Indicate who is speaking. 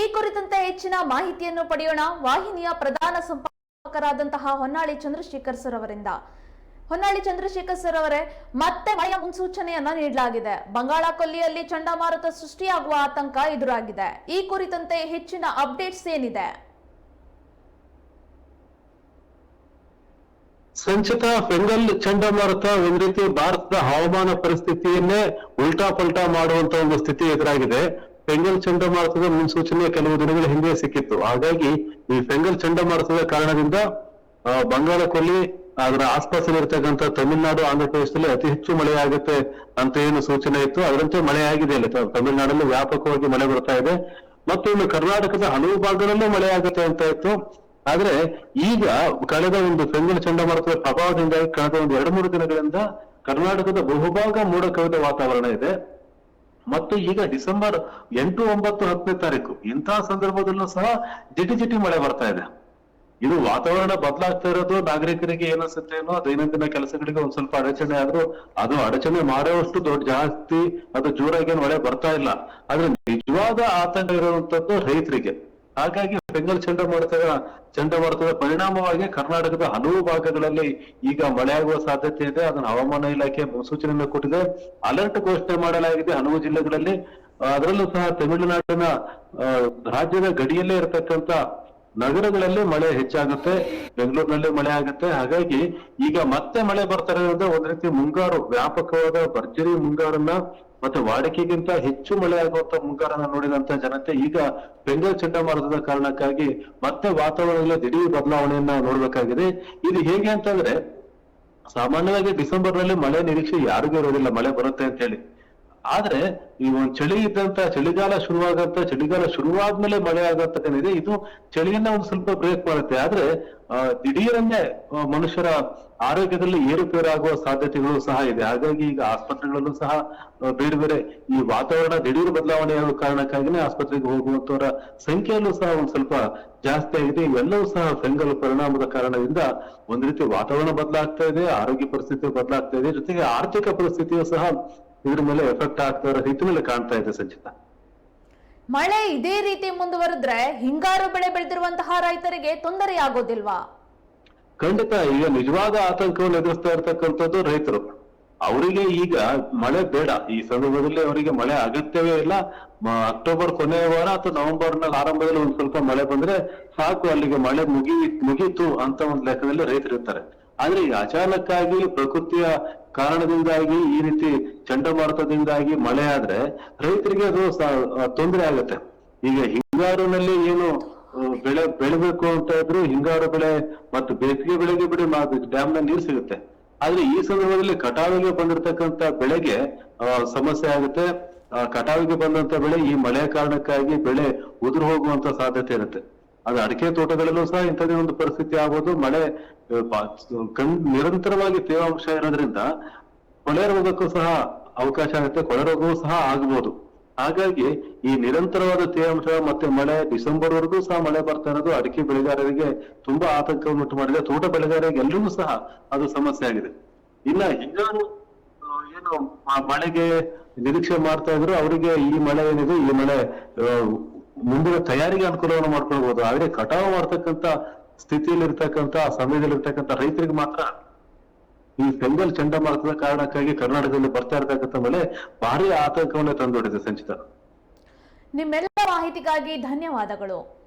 Speaker 1: ಈ ಕುರಿತಂತೆ ಹೆಚ್ಚಿನ ಮಾಹಿತಿಯನ್ನು ಪಡೆಯೋಣ. ವಾಹಿನಿಯ ಪ್ರಧಾನ ಸಂಪಾದಕರಾದಂತಹ ಹೊನ್ನಾಳಿ ಚಂದ್ರಶೇಖರ್ ಸರ್ ಅವರಿಂದ. ಹೊನ್ನಾಳಿ ಚಂದ್ರಶೇಖರ್ ಸರ್ ಅವರೇ, ಮತ್ತೆ ಮಳೆಯ ಮುನ್ಸೂಚನೆಯನ್ನ ನೀಡಲಾಗಿದೆ. ಬಂಗಾಳ ಕೊಲ್ಲಿಯಲ್ಲಿ ಚಂಡಮಾರುತ ಸೃಷ್ಟಿಯಾಗುವ ಆತಂಕ ಎದುರಾಗಿದೆ. ಈ ಕುರಿತಂತೆ ಹೆಚ್ಚಿನ ಅಪ್ಡೇಟ್ಸ್ ಏನಿದೆ?
Speaker 2: ಸಂಚಿತ ಫೆಂಗಲ್ ಚಂಡಮಾರುತ ಒಂದ್ ರೀತಿ ಭಾರತದ ಹವಾಮಾನ ಪರಿಸ್ಥಿತಿಯನ್ನೇ ಉಲ್ಟಾ ಪಲ್ಟಾ ಮಾಡುವಂತ ಒಂದು ಸ್ಥಿತಿ ಎದುರಾಗಿದೆ. ಫೆಂಗಲ್ ಚಂಡಮಾರುತದ ಮುನ್ಸೂಚನೆ ಕೆಲವು ದಿನಗಳ ಹಿಂದೆ ಸಿಕ್ಕಿತ್ತು. ಹಾಗಾಗಿ ಈ ಫೆಂಗಲ್ ಚಂಡಮಾರುತದ ಕಾರಣದಿಂದ ಬಂಗಾಳ ಕೊಲ್ಲಿ ಅದರ ಆಸ್ಪಾಸಲ್ಲಿರ್ತಕ್ಕಂಥ ತಮಿಳುನಾಡು, ಆಂಧ್ರ ಪ್ರದೇಶದಲ್ಲಿ ಅತಿ ಹೆಚ್ಚು ಮಳೆ ಆಗುತ್ತೆ ಅಂತ ಏನು ಸೂಚನೆ ಇತ್ತು. ಅದರಂತೆ ಮಳೆ ಆಗಿದೆ ಅಲ್ಲಿ ತಮಿಳುನಾಡಲ್ಲಿ ವ್ಯಾಪಕವಾಗಿ ಮಳೆ ಬರ್ತಾ ಇದೆ. ಮತ್ತು ಇನ್ನು ಕರ್ನಾಟಕದ ಹಲವು ಭಾಗದಲ್ಲೂ ಮಳೆ ಆಗುತ್ತೆ ಅಂತ ಇತ್ತು. ಆದ್ರೆ ಈಗ ಕಳೆದ ಒಂದು ಫೆಂಗಲ್ ಚಂಡಮಾರುತದ ಪ್ರಭಾವದಿಂದಾಗಿ ಕಳೆದ ಒಂದು ಎರಡು ಮೂರು ದಿನಗಳಿಂದ ಕರ್ನಾಟಕದ ಬಹುಭಾಗ ಮೋಡ ಕವಿದ ವಾತಾವರಣ ಇದೆ. ಮತ್ತು ಈಗ ಡಿಸೆಂಬರ್ ಎಂಟು ಒಂಬತ್ತು ಹತ್ತನೇ ತಾರೀಕು ಇಂತಹ ಸಂದರ್ಭದಲ್ಲೂ ಸಹ ಜಿಟಿ ಜಿಟಿ ಮಳೆ ಬರ್ತಾ ಇದೆ. ಇದು ವಾತಾವರಣ ಬದಲಾಗ್ತಾ ಇರೋದು, ನಾಗರಿಕರಿಗೆ ಏನೋ ದೈನಂದಿನ ಕೆಲಸಗಳಿಗೆ ಒಂದ್ ಸ್ವಲ್ಪ ಅಡಚಣೆ ಆದ್ರೂ ಅದು ಅಡಚಣೆ ಮಾಡುವಷ್ಟು ದೊಡ್ಡ ಜಾಸ್ತಿ ಅದು ಜೋರಾಗಿ ಮಳೆ ಬರ್ತಾ ಇಲ್ಲ. ಆದ್ರೆ ನಿಜವಾದ ಆತಂಕ ಇರುವಂತದ್ದು ರೈತರಿಗೆ. ಹಾಗಾಗಿ ಬೆಂಗಲ್ ಚಂಡಮಾರುತದ ಚಂಡಮಾರುತದ ಪರಿಣಾಮವಾಗಿ ಕರ್ನಾಟಕದ ಹಲವು ಭಾಗಗಳಲ್ಲಿ ಈಗ ಮಳೆಯಾಗುವ ಸಾಧ್ಯತೆ ಇದೆ. ಅದನ್ನು ಹವಾಮಾನ ಇಲಾಖೆ ಮುನ್ಸೂಚನೆಯನ್ನು ಕೊಟ್ಟಿದೆ. ಅಲರ್ಟ್ ಘೋಷಣೆ ಮಾಡಲಾಗಿದೆ ಹಲವು ಜಿಲ್ಲೆಗಳಲ್ಲಿ. ಅದರಲ್ಲೂ ಸಹ ತಮಿಳುನಾಡಿನ ರಾಜ್ಯದ ಗಡಿಯಲ್ಲೇ ಇರತಕ್ಕಂತ ನಗರಗಳಲ್ಲಿ ಮಳೆ ಹೆಚ್ಚಾಗುತ್ತೆ. ಬೆಂಗಳೂರಿನಲ್ಲಿ ಮಳೆ ಆಗುತ್ತೆ. ಹಾಗಾಗಿ ಈಗ ಮತ್ತೆ ಮಳೆ ಬರ್ತಾರೆ ಇರೋದ್ರಿಂದ ಒಂದ್ ರೀತಿ ಮುಂಗಾರು, ವ್ಯಾಪಕವಾದ ಭರ್ಜರಿ ಮುಂಗಾರನ್ನ ಮತ್ತೆ ವಾಡಿಕೆಗಿಂತ ಹೆಚ್ಚು ಮಳೆ ಆಗುವಂತ ಮುಂಗಾರನ್ನ ನೋಡಿದಂತ ಜನತೆ ಈಗ ಬೆಂಗಲ್ ಚಂಡಮಾರುತದ ಕಾರಣಕ್ಕಾಗಿ ಮತ್ತೆ ವಾತಾವರಣದಲ್ಲಿ ದಿಢೀರ್ ಬದಲಾವಣೆಯನ್ನ ನೋಡ್ಬೇಕಾಗಿದೆ. ಇದು ಹೇಗೆ ಅಂತಂದ್ರೆ ಸಾಮಾನ್ಯವಾಗಿ ಡಿಸೆಂಬರ್ನಲ್ಲಿ ಮಳೆ ನಿರೀಕ್ಷೆ ಯಾರಿಗೂ ಇರೋದಿಲ್ಲ. ಮಳೆ ಬರುತ್ತೆ ಅಂತ ಹೇಳಿ. ಆದ್ರೆ ಈ ಒಂದ್ ಚಳಿ ಇದ್ದಂತ, ಚಳಿಗಾಲ ಶುರುವಾಗಂತ, ಚಳಿಗಾಲ ಶುರುವಾದ್ಮೇಲೆ ಮಳೆ ಆಗಂತಕ್ಕಂಥದ್ದು ಇದು ಚಳಿಯನ್ನ ಒಂದು ಸ್ವಲ್ಪ ಬ್ರೇಕ್ ಮಾಡುತ್ತೆ. ಆದ್ರೆ ದಿಢೀರನ್ನೇ ಮನುಷ್ಯರ ಆರೋಗ್ಯದಲ್ಲಿ ಏರುಪೇರಾಗುವ ಸಾಧ್ಯತೆಗಳು ಸಹ ಇದೆ. ಹಾಗಾಗಿ ಈಗ ಆಸ್ಪತ್ರೆಗಳಲ್ಲೂ ಸಹ ಬೇರೆ ಬೇರೆ ಈ ವಾತಾವರಣ ದಿಢೀರ್ ಬದಲಾವಣೆ ಆಗೋ ಕಾರಣಕ್ಕಾಗಿನೇ ಆಸ್ಪತ್ರೆಗೆ ಹೋಗುವಂತವರ ಸಂಖ್ಯೆಯಲ್ಲೂ ಸಹ ಒಂದ್ ಸ್ವಲ್ಪ ಜಾಸ್ತಿ ಆಗಿದೆ. ಇವೆಲ್ಲವೂ ಸಹ ಫೆಂಗಲ್ ಪರಿಣಾಮದ ಕಾರಣದಿಂದ ಒಂದ್ ರೀತಿ ವಾತಾವರಣ ಬದಲಾಗ್ತಾ ಇದೆ, ಆರೋಗ್ಯ ಪರಿಸ್ಥಿತಿ ಬದಲಾಗ್ತಾ ಇದೆ. ಜೊತೆಗೆ ಆರ್ಥಿಕ ಪರಿಸ್ಥಿತಿಯು ಸಹ ಇದ್ರ ಮೇಲೆ ಎಫೆಕ್ಟ್ ಆಗ್ತಾ ಇರೋ ಮೇಲೆ ಕಾಣ್ತಾ ಇದೆ ಸಂಚಿತ.
Speaker 1: ಮಳೆ ಇದೇ ರೀತಿ ಮುಂದುವರೆದ್ರೆ ಹಿಂಗಾರು ಬೆಳೆ ಬೆಳೆದಿರುವಂತಹ ರೈತರಿಗೆ ತೊಂದರೆ ಆಗೋದಿಲ್ವಾ
Speaker 2: ಖಂಡಿತ ಈಗ ನಿಜವಾದ ಆತಂಕವನ್ನು ಎದುರಿಸ್ತಾ ಇರ್ತಕ್ಕಂಥದ್ದು ರೈತರು. ಅವರಿಗೆ ಈಗ ಮಳೆ ಬೇಡ. ಈ ಸಂದರ್ಭದಲ್ಲಿ ಅವರಿಗೆ ಮಳೆ ಅಗತ್ಯವೇ ಇಲ್ಲ. ಅಕ್ಟೋಬರ್ ಕೊನೆಯ ವಾರ ಅಥವಾ ನವೆಂಬರ್ನಲ್ಲಿ ಆರಂಭದಲ್ಲಿ ಒಂದ್ ಸ್ವಲ್ಪ ಮಳೆ ಬಂದ್ರೆ ಸಾಕು ಅಲ್ಲಿಗೆ ಮಳೆ ಮುಗಿ ಮುಗೀತು ಅಂತ ಒಂದು ಲೆಕ್ಕದಲ್ಲಿ ರೈತರು ಇರ್ತಾರೆ ಆದ್ರೆ ಈ ಅಚಾನಕ್ಕಾಗಿ ಪ್ರಕೃತಿಯ ಕಾರಣದಿಂದಾಗಿ, ಈ ರೀತಿ ಚಂಡಮಾರುತದಿಂದಾಗಿ ಮಳೆ ಆದ್ರೆ ರೈತರಿಗೆ ಅದು ತೊಂದರೆ ಆಗುತ್ತೆ. ಈಗ ಹಿಂಗಾರಿನಲ್ಲಿ ಏನು ಬೆಳೆ ಬೆಳಿಬೇಕು ಅಂತ ಇದ್ರು ಹಿಂಗಾರು ಬೆಳೆ ಮತ್ತು ಬೇಸಿಗೆ ಬೆಳೆಗೆ ಬಿಡಿ ಡ್ಯಾಮ್ನಲ್ಲಿ ನೀರು ಸಿಗುತ್ತೆ. ಆದ್ರೆ ಈ ಸಂದರ್ಭದಲ್ಲಿ ಕಟಾವಿಗೆ ಬಂದಿರತಕ್ಕಂತ ಬೆಳೆಗೆ ಸಮಸ್ಯೆ ಆಗುತ್ತೆ. ಕಟಾವಿಗೆ ಬಂದಂತ ಬೆಳೆ ಈ ಮಳೆ ಕಾರಣಕ್ಕಾಗಿ ಬೆಳೆ ಉದುರು ಹೋಗುವಂತ ಸಾಧ್ಯತೆ ಇರುತ್ತೆ. ಅದು ಅಡಿಕೆ ತೋಟಗಳಲ್ಲೂ ಸಹ ಇಂಥದೇ ಒಂದು ಪರಿಸ್ಥಿತಿ ಆಗೋದು ಮಳೆ ಕಣ್ ನಿರಂತರವಾಗಿ ತೇವಾಂಶ ಇರೋದ್ರಿಂದ ಕೊಳೆ ರೋಗಕ್ಕೂ ಸಹ ಅವಕಾಶ ಆಗುತ್ತೆ. ಕೊಳೆ ರೋಗವೂ ಸಹ ಆಗ್ಬೋದು. ಹಾಗಾಗಿ ಈ ನಿರಂತರವಾದ ತೇವಾಂಶ ಮತ್ತೆ ಮಳೆ ಡಿಸೆಂಬರ್ ವರೆಗೂ ಸಹ ಮಳೆ ಬರ್ತಾ ಇರೋದು ಅಡಿಕೆ ಬೆಳೆಗಾರರಿಗೆ ತುಂಬಾ ಆತಂಕವನ್ನು ಉಂಟು ಮಾಡಿದೆ. ತೋಟ ಬೆಳೆಗಾರರಿಗೆ ಎಲ್ಲರಿಗೂ ಸಹ ಅದು ಸಮಸ್ಯೆ ಆಗಿದೆ. ಇನ್ನ ಹಿಂಗಾರು ಏನು ಮಳೆಗೆ ನಿರೀಕ್ಷೆ ಮಾಡ್ತಾ ಇದ್ರು, ಅವರಿಗೆ ಈ ಮಳೆ ಏನಿದೆ, ಈ ಮಳೆ ಮುಂದಿನ ತಯಾರಿಗೆ ಅನುಕೂಲವನ್ನು ಮಾಡ್ಕೊಳ್ಬಹುದು ಆದ್ರೆ ಕಟಾವು ಮಾಡ್ತಕ್ಕಂತ ಸ್ಥಿತಿಯಲ್ಲಿ ಇರ್ತಕ್ಕಂತ ಸಮಯದಲ್ಲಿ ರೈತರಿಗೆ ಮಾತ್ರ ಈ ಪೆಂಗಲ್ ಚಂಡಮಾರುತದ ಕಾರಣಕ್ಕಾಗಿ ಕರ್ನಾಟಕದಲ್ಲಿ ಬರ್ತಾ ಇರ್ತಕ್ಕಂಥ ಮೇಲೆ ಭಾರಿ ಆತಂಕವನ್ನು ತಂದೊಡ್ಡಿದೆ ಸಂಚಿತ.
Speaker 1: ನಿಮ್ಮೆಲ್ಲ ಮಾಹಿತಿಗಾಗಿ ಧನ್ಯವಾದಗಳು.